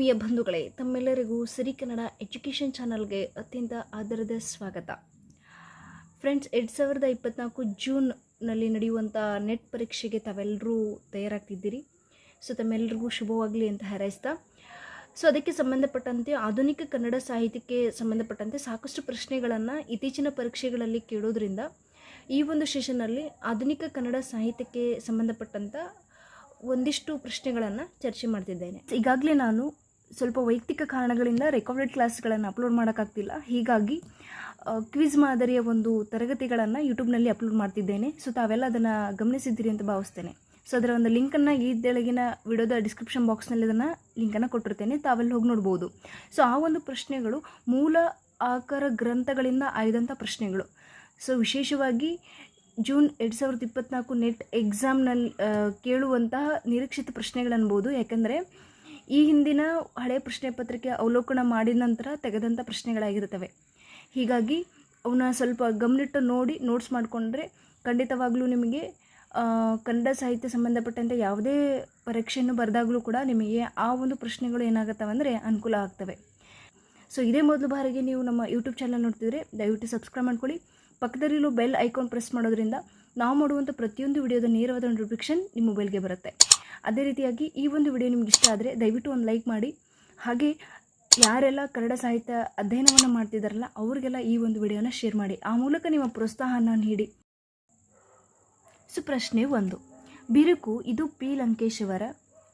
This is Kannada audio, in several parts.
ಆತ್ಮೀಯ ಬಂಧುಗಳೇ, ತಮ್ಮೆಲ್ಲರಿಗೂ ಸಿರಿ ಕನ್ನಡ ಎಜುಕೇಷನ್ ಚಾನಲ್ಗೆ ಅತ್ಯಂತ ಆದರದ ಸ್ವಾಗತ. ಫ್ರೆಂಡ್ಸ್, ಎರಡು ಸಾವಿರದ ಇಪ್ಪತ್ತ್ನಾಲ್ಕು ಜೂನ್ನಲ್ಲಿ ನಡೆಯುವಂಥ ನೆಟ್ ಪರೀಕ್ಷೆಗೆ ತಾವೆಲ್ಲರೂ ತಯಾರಾಗ್ತಿದ್ದೀರಿ. ಸೊ, ತಮ್ಮೆಲ್ಲರಿಗೂ ಶುಭವಾಗಲಿ ಅಂತ ಹಾರೈಸ್ತಾ. ಸೊ, ಅದಕ್ಕೆ ಸಂಬಂಧಪಟ್ಟಂತೆ ಆಧುನಿಕ ಕನ್ನಡ ಸಾಹಿತ್ಯಕ್ಕೆ ಸಂಬಂಧಪಟ್ಟಂತೆ ಸಾಕಷ್ಟು ಪ್ರಶ್ನೆಗಳನ್ನು ಇತ್ತೀಚಿನ ಪರೀಕ್ಷೆಗಳಲ್ಲಿ ಕೇಳೋದ್ರಿಂದ ಈ ಒಂದು ಸೆಷನ್ನಲ್ಲಿ ಆಧುನಿಕ ಕನ್ನಡ ಸಾಹಿತ್ಯಕ್ಕೆ ಸಂಬಂಧಪಟ್ಟಂಥ ಒಂದಿಷ್ಟು ಪ್ರಶ್ನೆಗಳನ್ನು ಚರ್ಚೆ ಮಾಡ್ತಿದ್ದೇನೆ. ಈಗಾಗಲೇ ನಾನು ಸ್ವಲ್ಪ ವೈಯಕ್ತಿಕ ಕಾರಣಗಳಿಂದ ರೆಕಾರ್ಡೆಡ್ ಕ್ಲಾಸ್ಗಳನ್ನು ಅಪ್ಲೋಡ್ ಮಾಡೋಕ್ಕಾಗ್ತಿಲ್ಲ. ಹೀಗಾಗಿ ಕ್ವಿಜ್ ಮಾದರಿಯ ಒಂದು ತರಗತಿಗಳನ್ನು ಯೂಟ್ಯೂಬ್ನಲ್ಲಿ ಅಪ್ಲೋಡ್ ಮಾಡ್ತಿದ್ದೇನೆ. ಸೊ ತಾವೆಲ್ಲ ಅದನ್ನು ಗಮನಿಸಿದ್ದೀರಿ ಅಂತ ಭಾವಿಸ್ತೇನೆ. ಸೊ ಅದರ ಒಂದು ಲಿಂಕನ್ನು ಈ ತೆಳಗಿನ ವಿಡಿಯೋದ ಡಿಸ್ಕ್ರಿಪ್ಷನ್ ಬಾಕ್ಸ್ನಲ್ಲಿ ಅದನ್ನು ಲಿಂಕನ್ನು ಕೊಟ್ಟಿರ್ತೇನೆ. ತಾವೆಲ್ಲ ಹೋಗಿ ನೋಡ್ಬೋದು. ಸೊ ಆ ಒಂದು ಪ್ರಶ್ನೆಗಳು ಮೂಲ ಆಕಾರ ಗ್ರಂಥಗಳಿಂದ ಆಯ್ದಂಥ ಪ್ರಶ್ನೆಗಳು. ಸೊ ವಿಶೇಷವಾಗಿ ಜೂನ್ ಎರಡು ಸಾವಿರದ ಇಪ್ಪತ್ತ್ನಾಲ್ಕು ನೆಟ್ ಎಕ್ಸಾಮ್ನಲ್ಲಿ ಕೇಳುವಂತಹ ನಿರೀಕ್ಷಿತ ಪ್ರಶ್ನೆಗಳನ್ಬೋದು. ಯಾಕೆಂದರೆ ಈ ಹಿಂದಿನ ಹಳೆಯ ಪ್ರಶ್ನೆ ಪತ್ರಿಕೆ ಅವಲೋಕನ ಮಾಡಿದ ನಂತರ ತೆಗೆದಂಥ ಪ್ರಶ್ನೆಗಳಾಗಿರ್ತವೆ ಹೀಗಾಗಿ ಅವನ್ನ ಸ್ವಲ್ಪ ಗಮನಿಟ್ಟು ನೋಡಿ ನೋಟ್ಸ್ ಮಾಡಿಕೊಂಡ್ರೆ ಖಂಡಿತವಾಗ್ಲೂ ನಿಮಗೆ ಕನ್ನಡ ಸಾಹಿತ್ಯ ಸಂಬಂಧಪಟ್ಟಂತೆ ಯಾವುದೇ ಪರೀಕ್ಷೆಯನ್ನು ಬರೆದಾಗಲೂ ಕೂಡ ನಿಮಗೆ ಆ ಒಂದು ಪ್ರಶ್ನೆಗಳು ಏನಾಗುತ್ತವೆ ಅಂದರೆ ಅನುಕೂಲ ಆಗ್ತವೆ. ಸೊ ಇದೇ ಮೊದಲು ಬಾರಿಗೆ ನೀವು ನಮ್ಮ ಯೂಟ್ಯೂಬ್ ಚಾನಲ್ ನೋಡ್ತಿದ್ರೆ ದಯವಿಟ್ಟು ಸಬ್ಸ್ಕ್ರೈಬ್ ಮಾಡ್ಕೊಳ್ಳಿ. ಪಕ್ಕದಲ್ಲಿರೋ ಬೆಲ್ ಐಕಾನ್ ಪ್ರೆಸ್ ಮಾಡೋದ್ರಿಂದ ನಾವು ಮಾಡುವಂಥ ಪ್ರತಿಯೊಂದು ವಿಡಿಯೋದ ನೇರವಾದ ನೋಟಿಫಿಕೇಶನ್ ನಿಮ್ಮ ಮೊಬೈಲ್ಗೆ ಬರುತ್ತೆ. ಅದೇ ರೀತಿಯಾಗಿ ಈ ಒಂದು ವಿಡಿಯೋ ನಿಮ್ಗೆ ಇಷ್ಟ ಆದರೆ ದಯವಿಟ್ಟು ಒಂದು ಲೈಕ್ ಮಾಡಿ. ಹಾಗೆ ಯಾರೆಲ್ಲ ಕನ್ನಡ ಸಾಹಿತ್ಯ ಅಧ್ಯಯನವನ್ನು ಮಾಡ್ತಿದ್ದಾರಲ್ಲ ಅವರಿಗೆಲ್ಲ ಈ ಒಂದು ವಿಡಿಯೋನ ಶೇರ್ ಮಾಡಿ. ಆ ಮೂಲಕ ನಿಮ್ಮ ಪ್ರೋತ್ಸಾಹನ ನೀಡಿ. ಸೊ ಪ್ರಶ್ನೆ ಒಂದು. ಬಿರುಕು, ಇದು ಪಿ ಲಂಕೇಶವರ.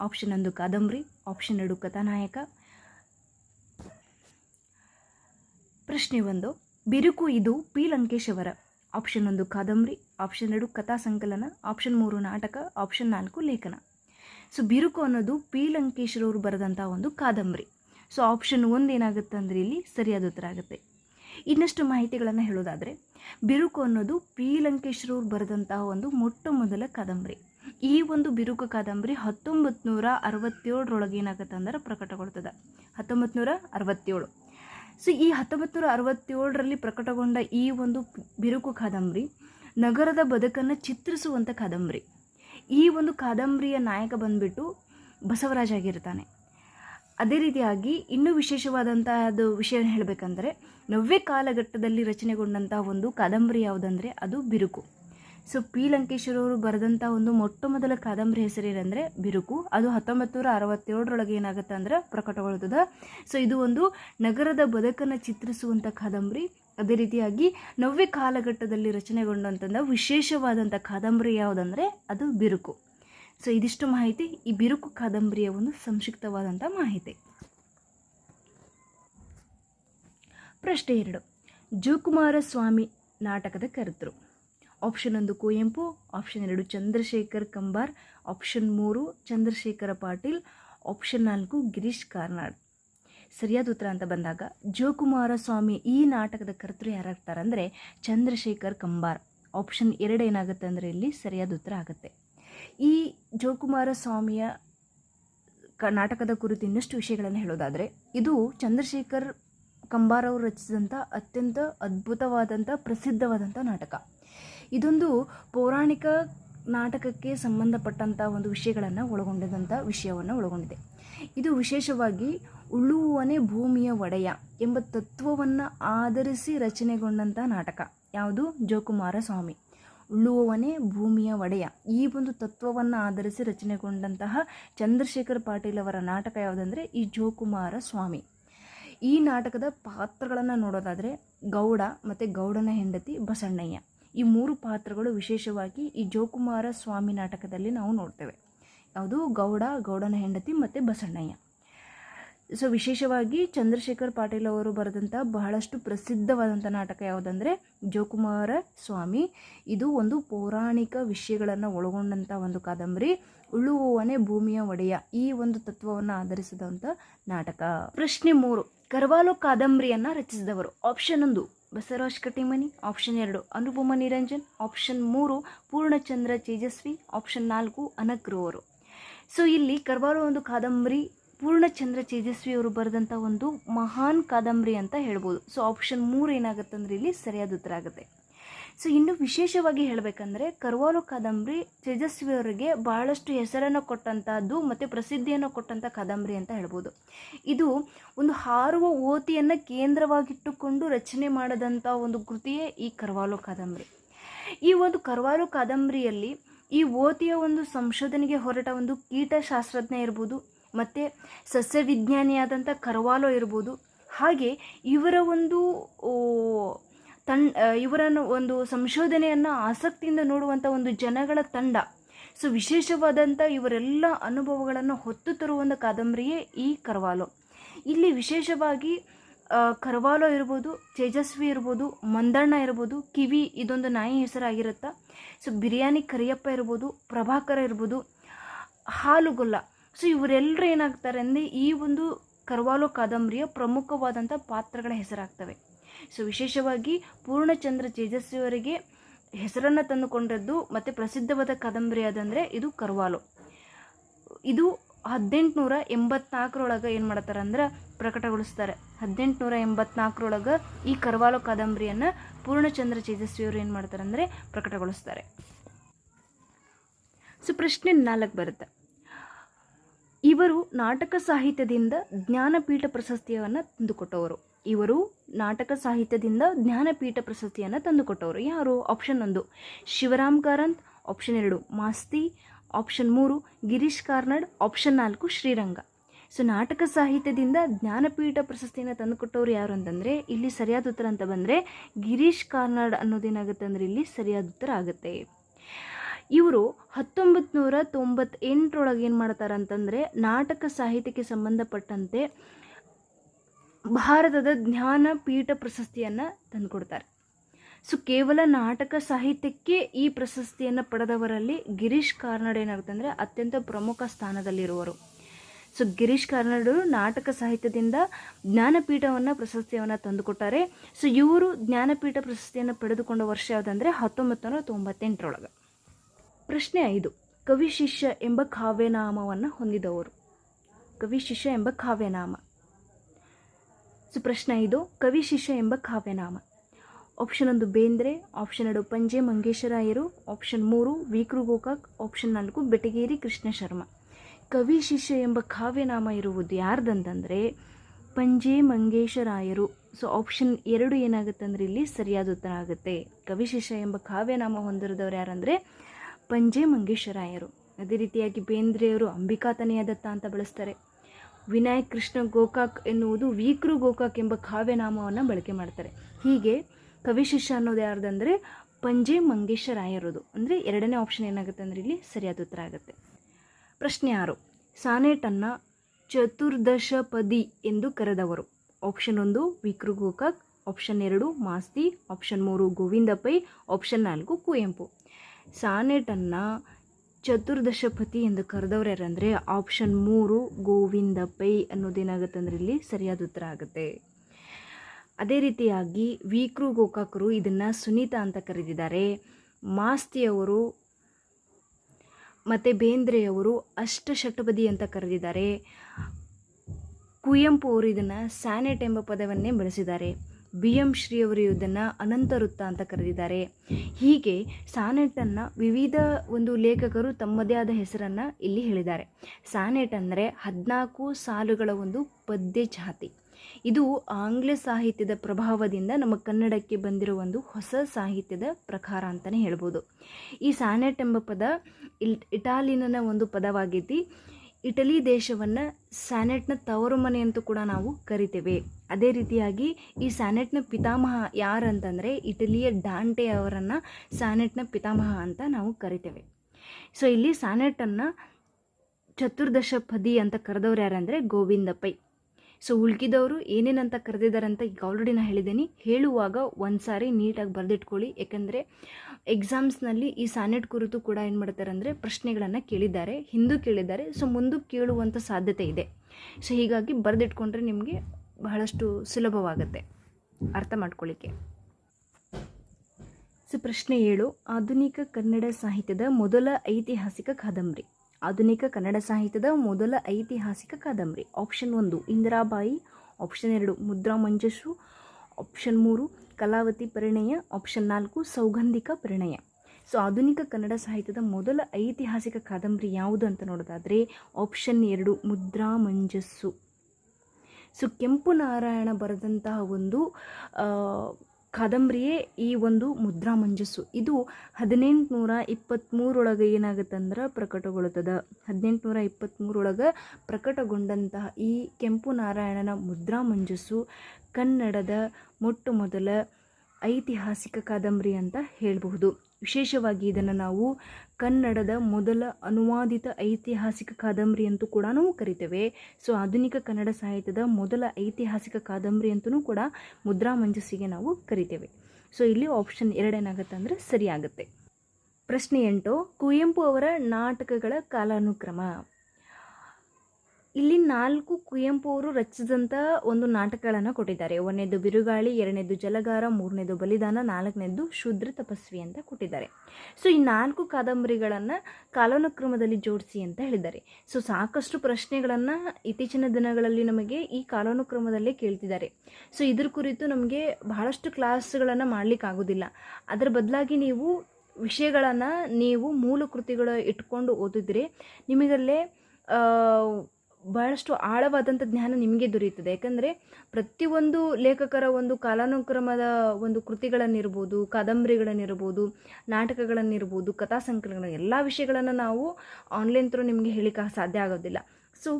ಆಪ್ಷನ್ ಒಂದು, ಕಾದಂಬರಿ. ಆಪ್ಷನ್ ಎರಡು, ಕಥಾನಾಯಕ. ಪ್ರಶ್ನೆ ಒಂದು. ಬಿರುಕು, ಇದು ಪಿ ಲಂಕೇಶ್ ಅವರ ಆಪ್ಷನ್ ಒಂದು, ಕಾದಂಬರಿ. ಆಪ್ಷನ್ ಎರಡು, ಕಥಾ ಸಂಕಲನ. ಆಪ್ಷನ್ ಮೂರು, ನಾಟಕ. ಆಪ್ಷನ್ ನಾಲ್ಕು, ಲೇಖನ. ಸೊ ಬಿರುಕು ಅನ್ನೋದು ಪಿ. ಲಂಕೇಶ್ರವರು ಬರೆದಂಥ ಒಂದು ಕಾದಂಬರಿ. ಸೊ ಆಪ್ಷನ್ ಒಂದು ಏನಾಗುತ್ತೆ ಅಂದರೆ ಇಲ್ಲಿ ಸರಿಯಾದ ಉತ್ತರ ಆಗುತ್ತೆ. ಇನ್ನಷ್ಟು ಮಾಹಿತಿಗಳನ್ನು ಹೇಳೋದಾದರೆ, ಬಿರುಕು ಅನ್ನೋದು ಪಿ. ಲಂಕೇಶ್ರವರು ಬರೆದಂತಹ ಒಂದು ಮೊಟ್ಟ ಮೊದಲ ಕಾದಂಬರಿ. ಈ ಒಂದು ಬಿರುಕು ಕಾದಂಬರಿ ಹತ್ತೊಂಬತ್ತು ನೂರ ಅರವತ್ತೇಳರೊಳಗೆ ಏನಾಗುತ್ತೆ ಅಂದ್ರೆ ಪ್ರಕಟಗೊಳ್ತದೆ. ಹತ್ತೊಂಬತ್ತು ನೂರ ಅರವತ್ತೇಳು. ಸೊ ಈ ಹತ್ತೊಂಬತ್ತು ನೂರ ಅರವತ್ತೇಳರಲ್ಲಿ ಪ್ರಕಟಗೊಂಡ ಈ ಒಂದು ಬಿರುಕು ಕಾದಂಬರಿ ನಗರದ ಬದುಕನ್ನು ಚಿತ್ರಿಸುವಂಥ ಕಾದಂಬರಿ. ಈ ಒಂದು ಕಾದಂಬರಿಯ ನಾಯಕ ಬಂದ್ಬಿಟ್ಟು ಬಸವರಾಜ ಆಗಿರ್ತಾನೆ. ಅದೇ ರೀತಿಯಾಗಿ ಇನ್ನೂ ವಿಶೇಷವಾದಂತಹದ್ದು ವಿಷಯ ಹೇಳಬೇಕಂದ್ರೆ, ನವ್ಯ ಕಾಲಘಟ್ಟದಲ್ಲಿ ರಚನೆಗೊಂಡಂತಹ ಒಂದು ಕಾದಂಬರಿ ಯಾವುದಂದರೆ ಅದು ಬಿರುಕು. ಸೊ ಪಿ ಲಂಕೇಶ್ವರವರು ಬರೆದಂಥ ಒಂದು ಮೊಟ್ಟ ಮೊದಲ ಕಾದಂಬರಿ ಹೆಸರೇನೆಂದರೆ ಬಿರುಕು. ಅದು ಹತ್ತೊಂಬತ್ತು ನೂರ ಅರವತ್ತೇಳರೊಳಗೆ ಏನಾಗುತ್ತೆ ಅಂದ್ರೆ ಪ್ರಕಟಗೊಳ್ಳುತ್ತದೆ ಸೊ ಇದು ಒಂದು ನಗರದ ಬದುಕನ್ನು ಚಿತ್ರಿಸುವಂಥ ಕಾದಂಬರಿ. ಅದೇ ರೀತಿಯಾಗಿ ನವ್ಯ ಕಾಲಘಟ್ಟದಲ್ಲಿ ರಚನೆಗೊಂಡಂಥ ವಿಶೇಷವಾದಂಥ ಕಾದಂಬರಿ ಯಾವುದಂದರೆ ಅದು ಬಿರುಕು. ಸೊ ಇದಿಷ್ಟು ಮಾಹಿತಿ ಈ ಬಿರುಕು ಕಾದಂಬರಿಯ ಒಂದು ಸಂಕ್ಷಿಪ್ತವಾದಂಥ ಮಾಹಿತಿ. ಪ್ರಶ್ನೆ ಎರಡು. ಜೋಕುಮಾರ ಸ್ವಾಮಿ ನಾಟಕದ ಕರ್ತೃ. ಆಪ್ಷನ್ ಒಂದು ಕುವೆಂಪು ಆಪ್ಷನ್ ಎರಡು ಚಂದ್ರಶೇಖರ್ ಕಂಬಾರ್ ಆಪ್ಷನ್ ಮೂರು ಚಂದ್ರಶೇಖರ ಪಾಟೀಲ್ ಆಪ್ಷನ್ ನಾಲ್ಕು ಗಿರೀಶ್ ಕಾರ್ನಾಡ್. ಸರಿಯಾದ ಉತ್ತರ ಅಂತ ಬಂದಾಗ ಜೋಕುಮಾರ ಸ್ವಾಮಿ ಈ ನಾಟಕದ ಕರ್ತೃ ಯಾರಾಗ್ತಾರೆ ಅಂದರೆ ಚಂದ್ರಶೇಖರ್ ಕಂಬಾರ್. ಆಪ್ಷನ್ ಎರಡು ಏನಾಗುತ್ತೆ ಅಂದರೆ ಇಲ್ಲಿ ಸರಿಯಾದ ಉತ್ತರ ಆಗುತ್ತೆ. ಈ ಜೋಕುಮಾರ ಸ್ವಾಮಿಯ ಕ ನಾಟಕದ ಕುರಿತು ಇನ್ನಷ್ಟು ವಿಷಯಗಳನ್ನು ಹೇಳೋದಾದರೆ ಇದು ಚಂದ್ರಶೇಖರ್ ಕಂಬಾರ್ ಅವರು ರಚಿಸಿದಂಥ ಅತ್ಯಂತ ಅದ್ಭುತವಾದಂಥ ಪ್ರಸಿದ್ಧವಾದಂಥ ನಾಟಕ. ಇದೊಂದು ಪೌರಾಣಿಕ ನಾಟಕಕ್ಕೆ ಸಂಬಂಧಪಟ್ಟಂಥ ಒಂದು ವಿಷಯಗಳನ್ನು ಒಳಗೊಂಡಿದಂಥ ವಿಷಯವನ್ನು ಒಳಗೊಂಡಿದೆ. ಇದು ವಿಶೇಷವಾಗಿ ಉಳುವನೆ ಭೂಮಿಯ ಒಡೆಯ ಎಂಬ ತತ್ವವನ್ನು ಆಧರಿಸಿ ರಚನೆಗೊಂಡಂಥ ನಾಟಕ. ಯಾವುದು? ಜೋಕುಮಾರ ಸ್ವಾಮಿ. ಉಳುವವನೇ ಭೂಮಿಯ ಒಡೆಯ. ಈ ಒಂದು ತತ್ವವನ್ನು ಆಧರಿಸಿ ರಚನೆಗೊಂಡಂತಹ ಚಂದ್ರಶೇಖರ್ ಪಾಟೀಲ್ ಅವರ ನಾಟಕ ಯಾವುದಂದರೆ ಈ ಜೋಕುಮಾರ ಸ್ವಾಮಿ. ಈ ನಾಟಕದ ಪಾತ್ರಗಳನ್ನು ನೋಡೋದಾದರೆ ಗೌಡ ಮತ್ತು ಗೌಡನ ಹೆಂಡತಿ ಬಸಣ್ಣಯ್ಯ. ಈ ಮೂರು ಪಾತ್ರಗಳು ವಿಶೇಷವಾಗಿ ಈ ಜೋಕುಮಾರ ಸ್ವಾಮಿ ನಾಟಕದಲ್ಲಿ ನಾವು ನೋಡ್ತೇವೆ. ಯಾವುದು? ಗೌಡ, ಗೌಡನ ಹೆಂಡತಿ ಮತ್ತು ಬಸಣ್ಣಯ್ಯ. ಸೊ ವಿಶೇಷವಾಗಿ ಚಂದ್ರಶೇಖರ್ ಪಾಟೀಲ್ ಅವರು ಬರೆದಂಥ ಬಹಳಷ್ಟು ಪ್ರಸಿದ್ಧವಾದಂಥ ನಾಟಕ ಯಾವುದಂದರೆ ಜೋಕುಮಾರ ಸ್ವಾಮಿ. ಇದು ಒಂದು ಪೌರಾಣಿಕ ವಿಷಯಗಳನ್ನು ಒಳಗೊಂಡಂಥ ಒಂದು ಕಾದಂಬರಿ. ಉಳುವವನೇ ಭೂಮಿಯ ಒಡೆಯ ಈ ಒಂದು ತತ್ವವನ್ನು ಆಧರಿಸಿದಂಥ ನಾಟಕ. ಪ್ರಶ್ನೆ ಮೂರು ಕರ್ವಾಲೋ ಕಾದಂಬರಿಯನ್ನು ರಚಿಸಿದವರು. ಆಪ್ಷನ್ ಒಂದು ಬಸವರಾಜ್ ಕಟ್ಟಿಮನಿ ಆಪ್ಷನ್ ಎರಡು ಅನುಪಮ ನಿರಂಜನ್ ಆಪ್ಷನ್ ಮೂರು ಪೂರ್ಣಚಂದ್ರ ತೇಜಸ್ವಿ ಆಪ್ಷನ್ ನಾಲ್ಕು ಅನಕ್ರು ಅವರು ಸೊ ಇಲ್ಲಿ ಕರ್ವಾರು ಒಂದು ಕಾದಂಬರಿ, ಪೂರ್ಣಚಂದ್ರ ತೇಜಸ್ವಿ ಅವರು ಬರೆದಂಥ ಒಂದು ಮಹಾನ್ ಕಾದಂಬರಿ ಅಂತ ಹೇಳ್ಬೋದು. ಸೊ ಆಪ್ಷನ್ ಮೂರು ಏನಾಗುತ್ತೆ ಅಂದರೆ ಇಲ್ಲಿ ಸರಿಯಾದ ಉತ್ತರ ಆಗುತ್ತೆ ಸೊ ಇನ್ನು ವಿಶೇಷವಾಗಿ ಹೇಳಬೇಕಂದ್ರೆ, ಕರ್ವಾಲು ಕಾದಂಬರಿ ತೇಜಸ್ವಿಯವರಿಗೆ ಬಹಳಷ್ಟು ಹೆಸರನ್ನು ಕೊಟ್ಟಂತಹದ್ದು ಮತ್ತು ಪ್ರಸಿದ್ಧಿಯನ್ನು ಕೊಟ್ಟಂಥ ಕಾದಂಬರಿ ಅಂತ ಹೇಳ್ಬೋದು. ಇದು ಒಂದು ಹಾರುವ ಓತಿಯನ್ನು ಕೇಂದ್ರವಾಗಿಟ್ಟುಕೊಂಡು ರಚನೆ ಮಾಡದಂಥ ಒಂದು ಕೃತಿಯೇ ಈ ಕರ್ವಾಲು ಕಾದಂಬರಿ. ಈ ಒಂದು ಕರ್ವಾಲು ಕಾದಂಬರಿಯಲ್ಲಿ ಈ ಓತಿಯ ಒಂದು ಸಂಶೋಧನೆಗೆ ಹೊರಟ ಒಂದು ಕೀಟಶಾಸ್ತ್ರಜ್ಞ ಇರ್ಬೋದು, ಮತ್ತು ಸಸ್ಯವಿಜ್ಞಾನಿಯಾದಂಥ ಕರ್ವಾಲೋ ಇರ್ಬೋದು. ಹಾಗೆ ಇವರ ಒಂದು ತನ್ ಇವರನ್ನು ಒಂದು ಸಂಶೋಧನೆಯನ್ನು ಆಸಕ್ತಿಯಿಂದ ನೋಡುವಂಥ ಒಂದು ಜನಗಳ ತಂಡ. ಸೊ ವಿಶೇಷವಾದಂಥ ಇವರೆಲ್ಲ ಅನುಭವಗಳನ್ನು ಹೊತ್ತು ತರುವಂಥ ಕಾದಂಬರಿಯೇ ಈ ಕರ್ವಾಲೋ. ಇಲ್ಲಿ ವಿಶೇಷವಾಗಿ ಕರ್ವಾಲೋ ಇರ್ಬೋದು, ತೇಜಸ್ವಿ ಇರ್ಬೋದು, ಮಂದಣ್ಣ ಇರ್ಬೋದು, ಕಿವಿ ಇದೊಂದು ನಾಯಿ ಹೆಸರಾಗಿರುತ್ತಾ. ಸೊ, ಬಿರಿಯಾನಿ ಕರಿಯಪ್ಪ ಇರ್ಬೋದು, ಪ್ರಭಾಕರ ಇರ್ಬೋದು, ಹಾಲುಗೊಲ್ಲ. ಸೊ ಇವರೆಲ್ಲರೂ ಏನಾಗ್ತಾರೆ ಅಂದರೆ ಈ ಒಂದು ಕರ್ವಾಲೋ ಕಾದಂಬರಿಯ ಪ್ರಮುಖವಾದಂಥ ಪಾತ್ರಗಳ ಹೆಸರಾಗ್ತವೆ. ಸೊ ವಿಶೇಷವಾಗಿ ಪೂರ್ಣಚಂದ್ರ ತೇಜಸ್ವಿಯವರಿಗೆ ಹೆಸರನ್ನು ತಂದುಕೊಂಡದ್ದು ಮತ್ತು ಪ್ರಸಿದ್ಧವಾದ ಕಾದಂಬರಿ ಅದಂದರೆ ಇದು ಕರ್ವಾಲೋ. ಇದು ಹದಿನೆಂಟುನೂರ ಎಂಬತ್ನಾಲ್ಕರೊಳಗೆ ಏನು ಮಾಡ್ತಾರೆ ಅಂದ್ರೆ ಪ್ರಕಟಗೊಳಿಸ್ತಾರೆ. ಹದಿನೆಂಟುನೂರ ಎಂಬತ್ನಾಲ್ಕರೊಳಗೆ ಈ ಕರ್ವಾಲೋ ಕಾದಂಬರಿಯನ್ನು ಪೂರ್ಣಚಂದ್ರ ತೇಜಸ್ವಿಯವರು ಏನು ಮಾಡ್ತಾರೆ ಅಂದರೆ ಪ್ರಕಟಗೊಳಿಸ್ತಾರೆ. ಸೊ ಪ್ರಶ್ನೆ ನಾಲ್ಕು ಬರುತ್ತೆ. ಇವರು ನಾಟಕ ಸಾಹಿತ್ಯದಿಂದ ಜ್ಞಾನಪೀಠ ಪ್ರಶಸ್ತಿಯನ್ನು ತಂದುಕೊಟ್ಟವರು. ಇವರು ನಾಟಕ ಸಾಹಿತ್ಯದಿಂದ ಜ್ಞಾನಪೀಠ ಪ್ರಶಸ್ತಿಯನ್ನು ತಂದುಕೊಟ್ಟವರು. ಯಾರು? ಆಪ್ಷನ್ ಒಂದು, ಶಿವರಾಮ್ ಕಾರಂತ್. ಆಪ್ಷನ್ ಎರಡು, ಮಾಸ್ತಿ. ಆಪ್ಷನ್ ಮೂರು, ಗಿರೀಶ್ ಕಾರ್ನಾಡ್. ಆಪ್ಷನ್ ನಾಲ್ಕು, ಶ್ರೀರಂಗ. ಸೊ ನಾಟಕ ಸಾಹಿತ್ಯದಿಂದ ಜ್ಞಾನಪೀಠ ಪ್ರಶಸ್ತಿಯನ್ನು ತಂದುಕೊಟ್ಟವರು ಯಾರು ಅಂತಂದರೆ, ಇಲ್ಲಿ ಸರಿಯಾದ ಉತ್ತರ ಅಂತ ಬಂದರೆ, ಗಿರೀಶ್ ಕಾರ್ನಾಡ್ ಅನ್ನೋದೇನಾಗುತ್ತೆ ಅಂದರೆ ಇಲ್ಲಿ ಸರಿಯಾದ ಉತ್ತರ ಆಗುತ್ತೆ. ಇವರು ಹತ್ತೊಂಬತ್ತು ನೂರ ತೊಂಬತ್ತೆಂಟರೊಳಗೆ ಏನು ಮಾಡ್ತಾರೆ ಅಂತಂದರೆ ನಾಟಕ ಸಾಹಿತ್ಯಕ್ಕೆ ಸಂಬಂಧಪಟ್ಟಂತೆ ಭಾರತದ ಜ್ಞಾನಪೀಠ ಪ್ರಶಸ್ತಿಯನ್ನು ತಂದುಕೊಡ್ತಾರೆ. ಸೊ ಕೇವಲ ನಾಟಕ ಸಾಹಿತ್ಯಕ್ಕೆ ಈ ಪ್ರಶಸ್ತಿಯನ್ನು ಪಡೆದವರಲ್ಲಿ ಗಿರೀಶ್ ಕಾರ್ನಾಡ್ ಏನಾಗುತ್ತೆ ಅಂದರೆ ಅತ್ಯಂತ ಪ್ರಮುಖ ಸ್ಥಾನದಲ್ಲಿರುವರು ಸೊ ಗಿರೀಶ್ ಕಾರ್ನಾಡ್ ನಾಟಕ ಸಾಹಿತ್ಯದಿಂದ ಜ್ಞಾನಪೀಠವನ್ನು ಪ್ರಶಸ್ತಿಯನ್ನು ತಂದುಕೊಟ್ಟಾರೆ. ಸೊ ಇವರು ಜ್ಞಾನಪೀಠ ಪ್ರಶಸ್ತಿಯನ್ನು ಪಡೆದುಕೊಂಡ ವರ್ಷ ಯಾವುದಂದರೆ ಹತ್ತೊಂಬತ್ತು ನೂರ ತೊಂಬತ್ತೆಂಟರೊಳಗೆ. ಪ್ರಶ್ನೆ ಐದು, ಕವಿ ಶಿಷ್ಯ ಎಂಬ ಕಾವ್ಯನಾಮವನ್ನು ಹೊಂದಿದವರು. ಕವಿ ಶಿಷ್ಯ ಎಂಬ ಕಾವ್ಯನಾಮ. ಸೊ ಪ್ರಶ್ನೆ ಇದು ಕವಿ ಶಿಷ್ಯ ಎಂಬ ಕಾವ್ಯನಾಮ. ಆಪ್ಷನ್ ಒಂದು ಬೇಂದ್ರೆ, ಆಪ್ಷನ್ ಎರಡು ಪಂಜೆ ಮಂಗೇಶರಾಯರು ಆಪ್ಷನ್ ಮೂರು ವೀಕ್ರು ಗೋಕಾಕ್, ಆಪ್ಷನ್ ನಾಲ್ಕು ಬೆಟಗೇರಿ ಕೃಷ್ಣ ಶರ್ಮ. ಕವಿ ಶಿಷ್ಯ ಎಂಬ ಕಾವ್ಯನಾಮ ಇರುವುದು ಯಾರ್ದಂತಂದರೆ, ಪಂಜೆ ಮಂಗೇಶರಾಯರು ಸೊ ಆಪ್ಷನ್ ಎರಡು ಏನಾಗುತ್ತೆ ಅಂದರೆ ಇಲ್ಲಿ ಸರಿಯಾದ ಉತ್ತರ ಆಗುತ್ತೆ. ಕವಿ ಶಿಷ್ಯ ಎಂಬ ಕಾವ್ಯನಾಮ ಹೊಂದಿರಿದವರು ಯಾರಂದರೆ, ಪಂಜೆ ಮಂಗೇಶರಾಯರು ಅದೇ ರೀತಿಯಾಗಿ ಬೇಂದ್ರೆಯವರು ಅಂಬಿಕಾತನೆಯ ದತ್ತ ಅಂತ ಬಳಸ್ತಾರೆ. ವಿನಾಯಕ್ ಕೃಷ್ಣ ಗೋಕಾಕ್ ಎನ್ನುವುದು ವೀಕ್ರು ಗೋಕಾಕ್ ಎಂಬ ಕಾವ್ಯನಾಮವನ್ನು ಬಳಕೆ ಮಾಡ್ತಾರೆ. ಹೀಗೆ ಕವಿ ಶಿಷ್ಯ ಅನ್ನೋದು ಯಾರ್ದಂದರೆ ಪಂಜೆ ಮಂಗೇಶರಾಯರದು ಅಂದರೆ ಎರಡನೇ ಆಪ್ಷನ್ ಏನಾಗುತ್ತೆ ಅಂದರೆ ಇಲ್ಲಿ ಸರಿಯಾದ ಉತ್ತರ ಆಗುತ್ತೆ. ಪ್ರಶ್ನೆ ಆರು. ಸಾನೆಟನ್ನು ಚತುರ್ದಶಪದಿ ಎಂದು ಕರೆದವರು. ಆಪ್ಷನ್ ಒಂದು ವಿಕ್ರು ಗೋಕಾಕ್ ಆಪ್ಷನ್ ಎರಡು ಮಾಸ್ತಿ ಆಪ್ಷನ್ ಮೂರು ಗೋವಿಂದ ಪೈ ಆಪ್ಷನ್ ನಾಲ್ಕು ಕುವೆಂಪು. ಸಾನೆಟನ್ನು ಚತುರ್ದಶಪತಿ ಎಂದು ಕರೆದವ್ರು ಯಾರಂದರೆ ಆಪ್ಷನ್ ಮೂರು ಗೋವಿಂದ ಪೈ ಅನ್ನೋದೇನಾಗುತ್ತೆ ಅಂದರೆ ಇಲ್ಲಿ ಸರಿಯಾದ ಉತ್ತರ ಆಗುತ್ತೆ. ಅದೇ ರೀತಿಯಾಗಿ ವೀಕ್ರು ಗೋಕಾಕರು ಇದನ್ನು ಸುನೀತಾ ಅಂತ ಕರೆದಿದ್ದಾರೆ. ಮಾಸ್ತಿಯವರು ಮತ್ತು ಬೇಂದ್ರೆಯವರು ಅಷ್ಟಷಟ್ಪದಿ ಅಂತ ಕರೆದಿದ್ದಾರೆ. ಕುವೆಂಪು ಅವರು ಇದನ್ನು ಸ್ಯಾನೆಟ್ ಎಂಬ ಪದವನ್ನೇ ಬಳಸಿದ್ದಾರೆ. ಬಿ ಎಂ ಶ್ರೀಯವರು ಇದನ್ನು ಅನಂತ ವೃತ್ತ ಅಂತ ಕರೆದಿದ್ದಾರೆ. ಹೀಗೆ ಸಾನೆಟನ್ನು ವಿವಿಧ ಒಂದು ಲೇಖಕರು ತಮ್ಮದೇ ಆದ ಹೆಸರನ್ನು ಇಲ್ಲಿ ಹೇಳಿದ್ದಾರೆ. ಸಾನೆಟ್ ಅಂದರೆ ಹದಿನಾಲ್ಕು ಸಾಲುಗಳ ಒಂದು ಪದ್ಯ ಜಾತಿ ಇದು ಆಂಗ್ಲ ಸಾಹಿತ್ಯದ ಪ್ರಭಾವದಿಂದ ನಮ್ಮ ಕನ್ನಡಕ್ಕೆ ಬಂದಿರುವ ಒಂದು ಹೊಸ ಸಾಹಿತ್ಯದ ಪ್ರಕಾರ ಅಂತಲೇ ಹೇಳ್ಬೋದು. ಈ ಸಾನೆಟ್ ಎಂಬ ಪದ ಇಲ್ ಇಟಾಲಿಯನ್ನ ಒಂದು ಪದವಾಗೈತಿ ಇಟಲಿ ದೇಶವನ್ನು ಸ್ಯಾನೆಟ್ನ ತವರು ಮನೆ ಅಂತೂ ಕೂಡ ನಾವು ಕರಿತೇವೆ. ಅದೇ ರೀತಿಯಾಗಿ ಈ ಸ್ಯಾನೆಟ್ನ ಪಿತಾಮಹ ಯಾರಂತಂದರೆ ಇಟಲಿಯ ಡಾಂಟೆ ಅವರನ್ನು ಸ್ಯಾನೆಟ್ನ ಪಿತಾಮಹ ಅಂತ ನಾವು ಕರಿತೇವೆ. ಸೊ ಇಲ್ಲಿ ಸ್ಯಾನೆಟನ್ನು ಚತುರ್ದಶ ಪದಿ ಅಂತ ಕರೆದವ್ರು ಯಾರಂದರೆ ಗೋವಿಂದ ಪೈ ಸೊ ಉಳ್ಕಿದವರು ಏನೇನಂತ ಕರೆದಿದ್ದಾರೆ ಅಂತ ಈಗ ಆಲ್ರೆಡಿ ನಾನು ಹೇಳಿದ್ದೀನಿ. ಹೇಳುವಾಗ ಒಂದು ಸಾರಿ ನೀಟಾಗಿ ಬರೆದಿಟ್ಕೊಳ್ಳಿ. ಯಾಕಂದರೆ ಎಕ್ಸಾಮ್ಸ್ನಲ್ಲಿ ಈ ಸಾನೆಟ್ ಕುರಿತು ಕೂಡ ಏನು ಮಾಡ್ತಾರೆ ಅಂದರೆ ಪ್ರಶ್ನೆಗಳನ್ನು ಕೇಳಿದ್ದಾರೆ, ಹಿಂದೂ ಕೇಳಿದ್ದಾರೆ ಸೊ ಮುಂದೆ ಕೇಳುವಂಥ ಸಾಧ್ಯತೆ ಇದೆ. ಸೊ ಹೀಗಾಗಿ ಬರೆದಿಟ್ಕೊಂಡ್ರೆ ನಿಮಗೆ ಬಹಳಷ್ಟು ಸುಲಭವಾಗುತ್ತೆ. ಅರ್ಥ ಮಾಡ್ಕೊಳ್ಳಿಕ್ಕೆ ಸೊ ಪ್ರಶ್ನೆ ಏಳು, ಆಧುನಿಕ ಕನ್ನಡ ಸಾಹಿತ್ಯದ ಮೊದಲ ಐತಿಹಾಸಿಕ ಕಾದಂಬರಿ. ಆಧುನಿಕ ಕನ್ನಡ ಸಾಹಿತ್ಯದ ಮೊದಲ ಐತಿಹಾಸಿಕ ಕಾದಂಬರಿ. ಆಪ್ಷನ್ ಒಂದು, ಇಂದಿರಾಬಾಯಿ. ಆಪ್ಷನ್ ಎರಡು ಮುದ್ರಾ ಮಂಜಸ್ಸು ಆಪ್ಷನ್ ಮೂರು ಕಲಾವತಿ ಪರಿಣಯ ಆಪ್ಷನ್ ನಾಲ್ಕು, ಸೌಗಂಧಿಕ ಪರಿಣಯ. ಸೊ ಆಧುನಿಕ ಕನ್ನಡ ಸಾಹಿತ್ಯದ ಮೊದಲ ಐತಿಹಾಸಿಕ ಕಾದಂಬರಿ ಯಾವುದು ಅಂತ ನೋಡೋದಾದರೆ ಆಪ್ಷನ್ ಎರಡು, ಮುದ್ರಾ ಮಂಜಸ್ಸು. ಸೊ ಕೆಂಪು ನಾರಾಯಣ ಬರೆದಂತಹ ಒಂದು ಕಾದಂಬರಿಯೇ ಈ ಒಂದು ಮುದ್ರಾ ಮಂಜಸ್ಸು. ಇದು ಹದಿನೆಂಟುನೂರ ಇಪ್ಪತ್ತ್ಮೂರೊಳಗೆ ಏನಾಗುತ್ತಂದ್ರೆ ಪ್ರಕಟಗೊಳ್ಳುತ್ತದೆ ಹದಿನೆಂಟುನೂರ ಇಪ್ಪತ್ತ್ಮೂರೊಳಗೆ ಪ್ರಕಟಗೊಂಡಂತಹ ಈ ಕೆಂಪು ನಾರಾಯಣನ ಮುದ್ರಾ ಮಂಜಸ್ಸು ಕನ್ನಡದ ಮೊಟ್ಟ ಮೊದಲ ಐತಿಹಾಸಿಕ ಕಾದಂಬರಿ ಅಂತ ಹೇಳಬಹುದು. ವಿಶೇಷವಾಗಿ ಇದನ್ನು ನಾವು ಕನ್ನಡದ ಮೊದಲ ಅನುವಾದಿತ ಐತಿಹಾಸಿಕ ಕಾದಂಬರಿ ಅಂತೂ ಕೂಡ ನಾವು ಕರಿತೇವೆ. ಸೊ ಆಧುನಿಕ ಕನ್ನಡ ಸಾಹಿತ್ಯದ ಮೊದಲ ಐತಿಹಾಸಿಕ ಕಾದಂಬರಿ ಅಂತಲೂ ಕೂಡ ಮುದ್ರಾ ಮಂಜಸ್ಸಿಗೆ ನಾವು ಕರಿತೇವೆ. ಸೊ ಇಲ್ಲಿ ಆಪ್ಷನ್ ಎರಡೇನಾಗುತ್ತೆ ಅಂದರೆ ಸರಿಯಾಗುತ್ತೆ. ಪ್ರಶ್ನೆ ಎಂಟು, ಕುವೆಂಪು ಅವರ ನಾಟಕಗಳ ಕಾಲಾನುಕ್ರಮ. ಇಲ್ಲಿ ನಾಲ್ಕು ಕುವೆಂಪು ಅವರು ರಚಿಸಿದಂಥ ಒಂದು ನಾಟಕಗಳನ್ನು ಕೊಟ್ಟಿದ್ದಾರೆ. ಒಂದನೇದು ಬಿರುಗಾಳಿ, ಎರಡನೇದು ಜಲಗಾರ, ಮೂರನೇದು ಬಲಿದಾನ, ನಾಲ್ಕನೇದು ಶುದ್ರ ತಪಸ್ವಿ ಅಂತ ಕೊಟ್ಟಿದ್ದಾರೆ. ಸೊ ಈ ನಾಲ್ಕು ಕಾದಂಬರಿಗಳನ್ನು ಕಾಲಾನುಕ್ರಮದಲ್ಲಿ ಜೋಡಿಸಿ ಅಂತ ಹೇಳಿದ್ದಾರೆ. ಸೊ ಸಾಕಷ್ಟು ಪ್ರಶ್ನೆಗಳನ್ನು ಇತ್ತೀಚಿನ ದಿನಗಳಲ್ಲಿ ನಮಗೆ ಈ ಕಾಲಾನುಕ್ರಮದಲ್ಲೇ ಕೇಳ್ತಿದ್ದಾರೆ. ಸೊ ಇದ್ರ ಕುರಿತು ನಮಗೆ ಬಹಳಷ್ಟು ಕ್ಲಾಸ್ಗಳನ್ನು ಮಾಡಲಿಕ್ಕಾಗೋದಿಲ್ಲ. ಅದರ ಬದಲಾಗಿ ನೀವು ವಿಷಯಗಳನ್ನು ನೀವು ಮೂಲ ಕೃತಿಗಳು ಇಟ್ಕೊಂಡು ಓದಿದ್ರೆ ನಿಮಗಲ್ಲೇ ಬಹಳಷ್ಟು ಆಳವಾದಂಥ ಜ್ಞಾನ ನಿಮಗೆ ದೊರೆಯುತ್ತದೆ. ಯಾಕಂದರೆ ಪ್ರತಿಯೊಂದು ಲೇಖಕರ ಒಂದು ಕಾಲಾನುಕ್ರಮದ ಒಂದು ಕೃತಿಗಳನ್ನಿರ್ಬೋದು, ಕಾದಂಬರಿಗಳನ್ನಿರ್ಬೋದು, ನಾಟಕಗಳನ್ನಿರ್ಬೋದು ಕಥಾ ಸಂಕಲನ ಎಲ್ಲ ವಿಷಯಗಳನ್ನು ನಾವು ಆನ್ಲೈನ್ ಥ್ರೂ ನಿಮಗೆ ಹೇಳಿಕ ಸಾಧ್ಯ ಆಗೋದಿಲ್ಲ. ಸೊ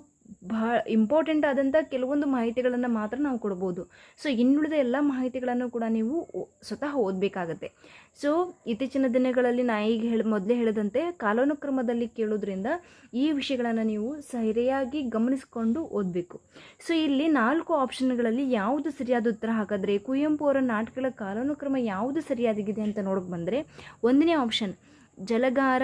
ಭಾಳ ಇಂಪಾರ್ಟೆಂಟ್ ಆದಂಥ ಕೆಲವೊಂದು ಮಾಹಿತಿಗಳನ್ನು ಮಾತ್ರ ನಾವು ಕೊಡ್ಬೋದು. ಸೊ ಇನ್ನುಳಿದ ಎಲ್ಲ ಮಾಹಿತಿಗಳನ್ನು ಕೂಡ ನೀವು ಸ್ವತಃ ಓದಬೇಕಾಗತ್ತೆ. ಸೊ ಇತ್ತೀಚಿನ ದಿನಗಳಲ್ಲಿ ನಾ ಈಗ ಹೇಳಿ, ಮೊದಲೇ ಹೇಳಿದಂತೆ ಕಾಲಾನುಕ್ರಮದಲ್ಲಿ ಕೇಳೋದ್ರಿಂದ ಈ ವಿಷಯಗಳನ್ನು ನೀವು ಸರಿಯಾಗಿ ಗಮನಿಸಿಕೊಂಡು ಓದಬೇಕು. ಸೊ ಇಲ್ಲಿ ನಾಲ್ಕು ಆಪ್ಷನ್ಗಳಲ್ಲಿ ಯಾವುದು ಸರಿಯಾದ ಉತ್ತರ ಹಾಕಿದ್ರೆ, ಕುವೆಂಪು ಅವರ ನಾಟಕಗಳ ಕಾಲಾನುಕ್ರಮ ಯಾವುದು ಸರಿಯಾದಾಗಿದೆ ಅಂತ ನೋಡೋಕೆ ಬಂದರೆ, ಒಂದನೇ ಆಪ್ಷನ್ ಜಲಗಾರ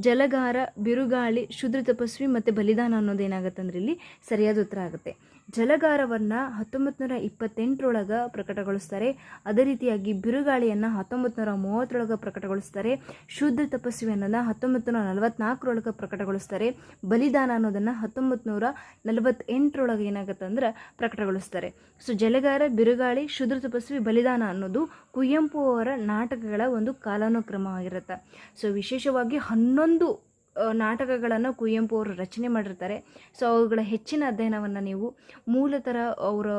ಜಲಗಾರ ಬಿರುಗಾಳಿ ಶುದ್ರ ತಪಸ್ವಿ ಮತ್ತು ಬಲಿದಾನ ಅನ್ನೋದೇನಾಗುತ್ತೆ ಅಂದ್ರೆ ಇಲ್ಲಿ ಸರಿಯಾದ ಉತ್ತರ ಆಗುತ್ತೆ. ಜಲಗಾರವನ್ನು ಹತ್ತೊಂಬತ್ತು ನೂರ ಇಪ್ಪತ್ತೆಂಟರೊಳಗೆ ಪ್ರಕಟಗೊಳಿಸ್ತಾರೆ. ಅದೇ ರೀತಿಯಾಗಿ ಬಿರುಗಾಳಿಯನ್ನು ಹತ್ತೊಂಬತ್ತು ನೂರ ಮೂವತ್ತರೊಳಗೆ ಪ್ರಕಟಗೊಳಿಸ್ತಾರೆ. ಶುದ್ಧ ತಪಸ್ವಿ ಅನ್ನೋದನ್ನ ಹತ್ತೊಂಬತ್ತು ನೂರ ನಲವತ್ನಾಲ್ಕರೊಳಗೆ ಪ್ರಕಟಗೊಳಿಸ್ತಾರೆ. ಬಲಿದಾನ ಅನ್ನೋದನ್ನು ಹತ್ತೊಂಬತ್ತು ನೂರ ನಲವತ್ತೆಂಟರೊಳಗೆ ಏನಾಗುತ್ತೆ ಅಂದ್ರೆ ಪ್ರಕಟಗೊಳಿಸ್ತಾರೆ. ಸೊ, ಜಲಗಾರ, ಬಿರುಗಾಳಿ, ಶುದ್ರ ತಪಸ್ವಿ, ಬಲಿದಾನ ಅನ್ನೋದು ಕುವೆಂಪು ಅವರ ನಾಟಕಗಳ ಒಂದು ಕಾಲಾನುಕ್ರಮವಾಗಿರುತ್ತೆ ಸೊ, ವಿಶೇಷವಾಗಿ ಹನ್ನೊಂದು ನಾಟಕಗಳನ್ನು ಕುವೆಂಪು ಅವರು ರಚನೆ ಮಾಡಿರ್ತಾರೆ. ಸೊ ಅವುಗಳ ಹೆಚ್ಚಿನ ಅಧ್ಯಯನವನ್ನು ನೀವು ಮೂಲತರ ಅವರ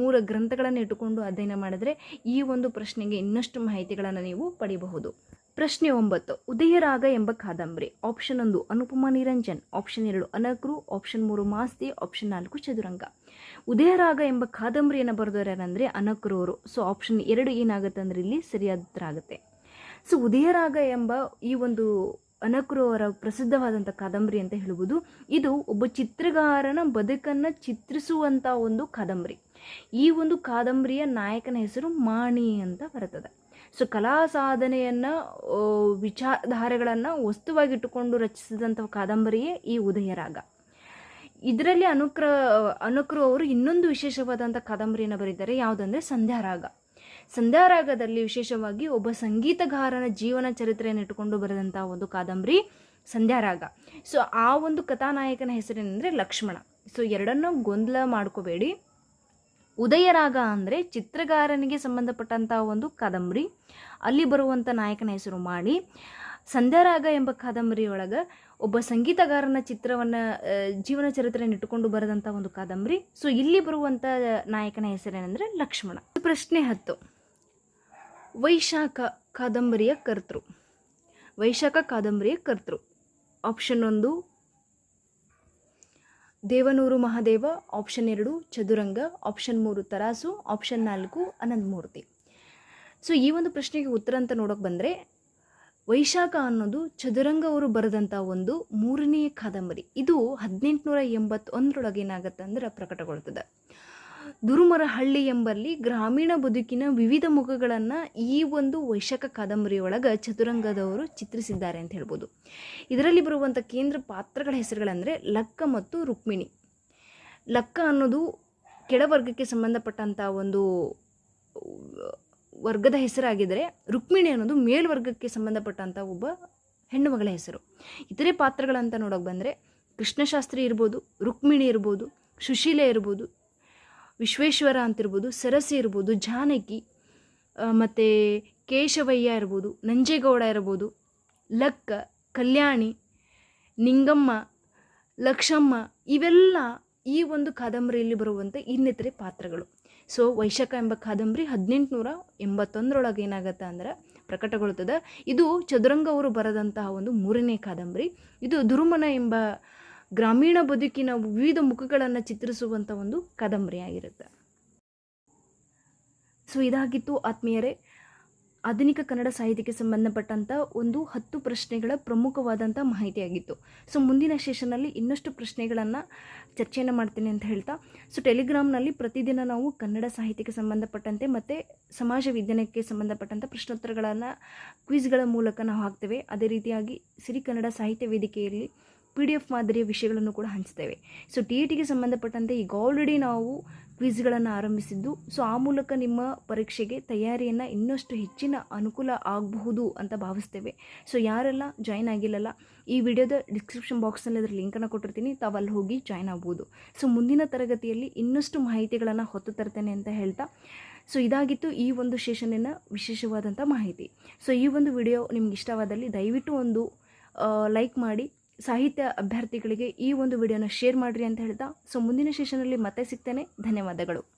ಮೂಲ ಗ್ರಂಥಗಳನ್ನು ಇಟ್ಟುಕೊಂಡು ಅಧ್ಯಯನ ಮಾಡಿದ್ರೆ ಈ ಒಂದು ಪ್ರಶ್ನೆಗೆ ಇನ್ನಷ್ಟು ಮಾಹಿತಿಗಳನ್ನು ನೀವು ಪಡೆಯಬಹುದು ಪ್ರಶ್ನೆ ಒಂಬತ್ತು, ಉದಯರಾಗ ಎಂಬ ಕಾದಂಬರಿ. ಆಪ್ಷನ್ ಒಂದು, ಅನುಪಮ ನಿರಂಜನ್. ಆಪ್ಷನ್ ಎರಡು ಅನಕ್ರು ಆಪ್ಷನ್ ಮೂರು, ಮಾಸ್ತಿ. ಆಪ್ಷನ್ ನಾಲ್ಕು, ಚದುರಂಗ. ಉದಯರಾಗ ಎಂಬ ಕಾದಂಬರಿಯನ್ನು ಬರೆದವರು ಯಾರಂದರೆ ಅನಕ್ರು ಅವರು. ಸೊ ಆಪ್ಷನ್ ಎರಡು ಏನಾಗುತ್ತೆ ಅಂದರೆ ಇಲ್ಲಿ ಸರಿಯಾದ ಆಗುತ್ತೆ ಸೊ ಉದಯರಾಗ ಎಂಬ ಈ ಒಂದು ಅನಕ್ರು ಅವರ ಪ್ರಸಿದ್ಧವಾದಂಥ ಕಾದಂಬರಿ ಅಂತ ಹೇಳ್ಬೋದು. ಇದು ಒಬ್ಬ ಚಿತ್ರಗಾರನ ಬದುಕನ್ನು ಚಿತ್ರಿಸುವಂಥ ಒಂದು ಕಾದಂಬರಿ. ಈ ಒಂದು ಕಾದಂಬರಿಯ ನಾಯಕನ ಹೆಸರು ಮಾಣಿ ಅಂತ ಬರ್ತದೆ. ಸೊ, ಕಲಾ ಸಾಧನೆಯನ್ನು ವಿಚಾರಧಾರೆಗಳನ್ನು ವಸ್ತುವಾಗಿಟ್ಟುಕೊಂಡು ರಚಿಸಿದಂಥ ಕಾದಂಬರಿಯೇ ಈ ಉದಯರಾಗ. ಇದರಲ್ಲಿ ಅನುಕ್ರ, ಅನುಕ್ರು ಅವರು ಇನ್ನೊಂದು ವಿಶೇಷವಾದಂಥ ಕಾದಂಬರಿಯನ್ನು ಬರೀತಾರೆ. ಯಾವುದಂದರೆ ಸಂಧ್ಯಾರಾಗ. ಸಂಧ್ಯಾರಾಗದಲ್ಲಿ ವಿಶೇಷವಾಗಿ ಒಬ್ಬ ಸಂಗೀತಗಾರನ ಜೀವನ ಚರಿತ್ರೆಯನ್ನು ಇಟ್ಟುಕೊಂಡು ಬರೆದಂಥ ಒಂದು ಕಾದಂಬರಿ ಸಂಧ್ಯಾರಾಗ. ಸೊ ಆ ಒಂದು ಕಥಾನಾಯಕನ ಹೆಸರೇನೆಂದರೆ ಲಕ್ಷ್ಮಣ. ಸೊ ಎರಡನ್ನೂ ಗೊಂದಲ ಮಾಡ್ಕೋಬೇಡಿ. ಉದಯರಾಗ ಅಂದರೆ ಚಿತ್ರಗಾರನಿಗೆ ಸಂಬಂಧಪಟ್ಟಂಥ ಒಂದು ಕಾದಂಬರಿ. ಅಲ್ಲಿ ಬರುವಂಥ ನಾಯಕನ ಹೆಸರು ಮಾಡಿ ಸಂಧ್ಯಾರಾಗ ಎಂಬ ಕಾದಂಬರಿಯೊಳಗೆ ಒಬ್ಬ ಸಂಗೀತಗಾರನ ಚಿತ್ರವನ್ನು ಜೀವನ ಚರಿತ್ರೆಯನ್ನು ಇಟ್ಟುಕೊಂಡು ಬರೆದಂಥ ಒಂದು ಕಾದಂಬರಿ. ಸೊ ಇಲ್ಲಿ ಬರುವಂಥ ನಾಯಕನ ಹೆಸರೇನೆಂದರೆ ಲಕ್ಷ್ಮಣ. ಪ್ರಶ್ನೆ ಹತ್ತು. ವೈಶಾಖ ಕಾದಂಬರಿಯ ಕರ್ತೃ. ವೈಶಾಖ ಕಾದಂಬರಿಯ ಕರ್ತೃ. ಆಪ್ಷನ್ ಒಂದು, ದೇವನೂರು ಮಹಾದೇವ. ಆಪ್ಷನ್ ಎರಡು, ಚದುರಂಗ. ಆಪ್ಷನ್ ಮೂರು, ತರಾಸು. ಆಪ್ಷನ್ ನಾಲ್ಕು, ಅನಂತಮೂರ್ತಿ. ಸೊ ಈ ಒಂದು ಪ್ರಶ್ನೆಗೆ ಉತ್ತರ ಅಂತ ನೋಡೋಕೆ ಬಂದರೆ, ವೈಶಾಖ ಅನ್ನೋದು ಚದುರಂಗ ಅವರು ಬರೆದಂಥ ಒಂದು ಮೂರನೆಯ ಕಾದಂಬರಿ. ಇದು ಹದಿನೆಂಟುನೂರ ಎಂಬತ್ತೊಂದರೊಳಗೆ ಏನಾಗುತ್ತೆ ಅಂದ್ರೆ ಪ್ರಕಟಗೊಳ್ತದೆ. ದುರುಮರಹಳ್ಳಿ ಎಂಬಲ್ಲಿ ಗ್ರಾಮೀಣ ಬದುಕಿನ ವಿವಿಧ ಮುಖಗಳನ್ನು ಈ ಒಂದು ವೈಶಾಖ ಕಾದಂಬರಿಯೊಳಗೆ ಚತುರಂಗದವರು ಚಿತ್ರಿಸಿದ್ದಾರೆ ಅಂತ ಹೇಳ್ಬೋದು. ಇದರಲ್ಲಿ ಬರುವಂಥ ಕೇಂದ್ರ ಪಾತ್ರಗಳ ಹೆಸರುಗಳಂದರೆ ಲಕ್ಕ ಮತ್ತು ರುಕ್ಮಿಣಿ. ಲಕ್ಕ ಅನ್ನೋದು ಕೆಳವರ್ಗಕ್ಕೆ ಸಂಬಂಧಪಟ್ಟಂಥ ಒಂದು ವರ್ಗದ ಹೆಸರಾಗಿದ್ದರೆ ರುಕ್ಮಿಣಿ ಅನ್ನೋದು ಮೇಲ್ವರ್ಗಕ್ಕೆ ಸಂಬಂಧಪಟ್ಟಂಥ ಒಬ್ಬ ಹೆಣ್ಣು ಮಗಳ ಹೆಸರು. ಇತರೆ ಪಾತ್ರಗಳಂತ ನೋಡೋಕೆ ಬಂದರೆ ಕೃಷ್ಣಶಾಸ್ತ್ರಿ ಇರ್ಬೋದು, ರುಕ್ಮಿಣಿ ಇರ್ಬೋದು, ಸುಶೀಲೆ ಇರ್ಬೋದು ವಿಶ್ವೇಶ್ವರ ಅಂತಿರ್ಬೋದು, ಸರಸಿ ಇರ್ಬೋದು, ಜಾನಕಿ ಮತ್ತು ಕೇಶವಯ್ಯ ಇರ್ಬೋದು, ನಂಜೇಗೌಡ ಇರ್ಬೋದು, ಲಕ್ಕ, ಕಲ್ಯಾಣಿ, ನಿಂಗಮ್ಮ, ಲಕ್ಷಮ್ಮ ಇವೆಲ್ಲ ಈ ಒಂದು ಕಾದಂಬರಿಯಲ್ಲಿ ಬರುವಂಥ ಇನ್ನಿತರೆ ಪಾತ್ರಗಳು. ಸೊ, ವೈಶಾಖ ಎಂಬ ಕಾದಂಬರಿ ಹದಿನೆಂಟುನೂರ ಎಂಬತ್ತೊಂದರೊಳಗೆ ಏನಾಗತ್ತೆ ಅಂದ್ರೆ ಪ್ರಕಟಗೊಳ್ತದೆ. ಇದು ಚದುರಂಗ ಅವರು ಬರೆದಂತಹ ಒಂದು ಮೂರನೇ ಕಾದಂಬರಿ. ಇದು ದುರುಮನ ಎಂಬ ಗ್ರಾಮೀಣ ಬದುಕಿನ ವಿವಿಧ ಮುಖಗಳನ್ನು ಚಿತ್ರಿಸುವಂಥ ಒಂದು ಕಾದಂಬರಿ ಆಗಿರುತ್ತೆ ಸೊ ಇದಾಗಿತ್ತು ಆತ್ಮೀಯರೇ, ಆಧುನಿಕ ಕನ್ನಡ ಸಾಹಿತ್ಯಕ್ಕೆ ಸಂಬಂಧಪಟ್ಟಂಥ ಒಂದು ಹತ್ತು ಪ್ರಶ್ನೆಗಳ ಪ್ರಮುಖವಾದಂಥ ಮಾಹಿತಿಯಾಗಿತ್ತು. ಸೊ ಮುಂದಿನ ಸೆಷನಲ್ಲಿ ಇನ್ನಷ್ಟು ಪ್ರಶ್ನೆಗಳನ್ನು ಚರ್ಚೆಯನ್ನು ಮಾಡ್ತೀನಿ ಅಂತ ಹೇಳ್ತಾ ಸೊ ಟೆಲಿಗ್ರಾಮ್ನಲ್ಲಿ ಪ್ರತಿದಿನ ನಾವು ಕನ್ನಡ ಸಾಹಿತ್ಯಕ್ಕೆ ಸಂಬಂಧಪಟ್ಟಂತೆ ಮತ್ತು ಸಮಾಜ ವಿಜ್ಞಾನಕ್ಕೆ ಸಂಬಂಧಪಟ್ಟಂಥ ಪ್ರಶ್ನೋತ್ತರಗಳನ್ನು, ಕ್ವಿಜ್ಗಳ ಮೂಲಕ ನಾವು ಹಾಕ್ತೇವೆ. ಅದೇ ರೀತಿಯಾಗಿ ಸಿರಿ ಕನ್ನಡ ಸಾಹಿತ್ಯ ವೇದಿಕೆಯಲ್ಲಿ ಪಿ ಡಿ ಎಫ್ ಮಾದರಿಯ ವಿಷಯಗಳನ್ನು ಕೂಡ ಹಂಚ್ತೇವೆ. ಸೊ ಟಿ ಇ ಟಿಗೆ ಸಂಬಂಧಪಟ್ಟಂತೆ ಈಗ ಆಲ್ರೆಡಿ ನಾವು ಕ್ವಿಜ್ಗಳನ್ನು ಆರಂಭಿಸಿದ್ದು. ಸೊ ಆ ಮೂಲಕ ನಿಮ್ಮ ಪರೀಕ್ಷೆಗೆ ತಯಾರಿಯನ್ನು ಇನ್ನಷ್ಟು ಹೆಚ್ಚಿನ ಅನುಕೂಲ ಆಗಬಹುದು ಅಂತ ಭಾವಿಸ್ತೇವೆ. ಸೊ ಯಾರೆಲ್ಲ ಜಾಯ್ನ್ ಆಗಿಲ್ಲಲ್ಲ, ಈ ವಿಡಿಯೋದ ಡಿಸ್ಕ್ರಿಪ್ಷನ್ ಬಾಕ್ಸ್ನಲ್ಲಿ ಅದರ ಲಿಂಕನ್ನು ಕೊಟ್ಟಿರ್ತೀನಿ. ತಾವು ಅಲ್ಲಿ ಹೋಗಿ ಜಾಯ್ನ್ ಆಗ್ಬೋದು. ಸೊ ಮುಂದಿನ ತರಗತಿಯಲ್ಲಿ ಇನ್ನಷ್ಟು ಮಾಹಿತಿಗಳನ್ನು ಹೊತ್ತು ತರ್ತೇನೆ ಅಂತ ಹೇಳ್ತಾ. ಸೊ ಇದಾಗಿತ್ತು ಈ ಒಂದು ಸೆಷನಿನ ವಿಶೇಷವಾದಂಥ ಮಾಹಿತಿ. ಸೊ ಈ ಒಂದು ವಿಡಿಯೋ ನಿಮ್ಗೆ ಇಷ್ಟವಾದಲ್ಲಿ ದಯವಿಟ್ಟು ಒಂದು ಲೈಕ್ ಮಾಡಿ. ಸಾಹಿತ್ಯ ಅಭ್ಯರ್ಥಿಗಳಿಗೆ ಈ ಒಂದು ವಿಡಿಯೋನ ಶೇರ್ ಮಾಡಿರಿ ಅಂತ ಹೇಳ್ತಾ. ಸೊ ಮುಂದಿನ ಸೆಷನಲ್ಲಿ ಮತ್ತೆ ಸಿಗ್ತೇನೆ. ಧನ್ಯವಾದಗಳು.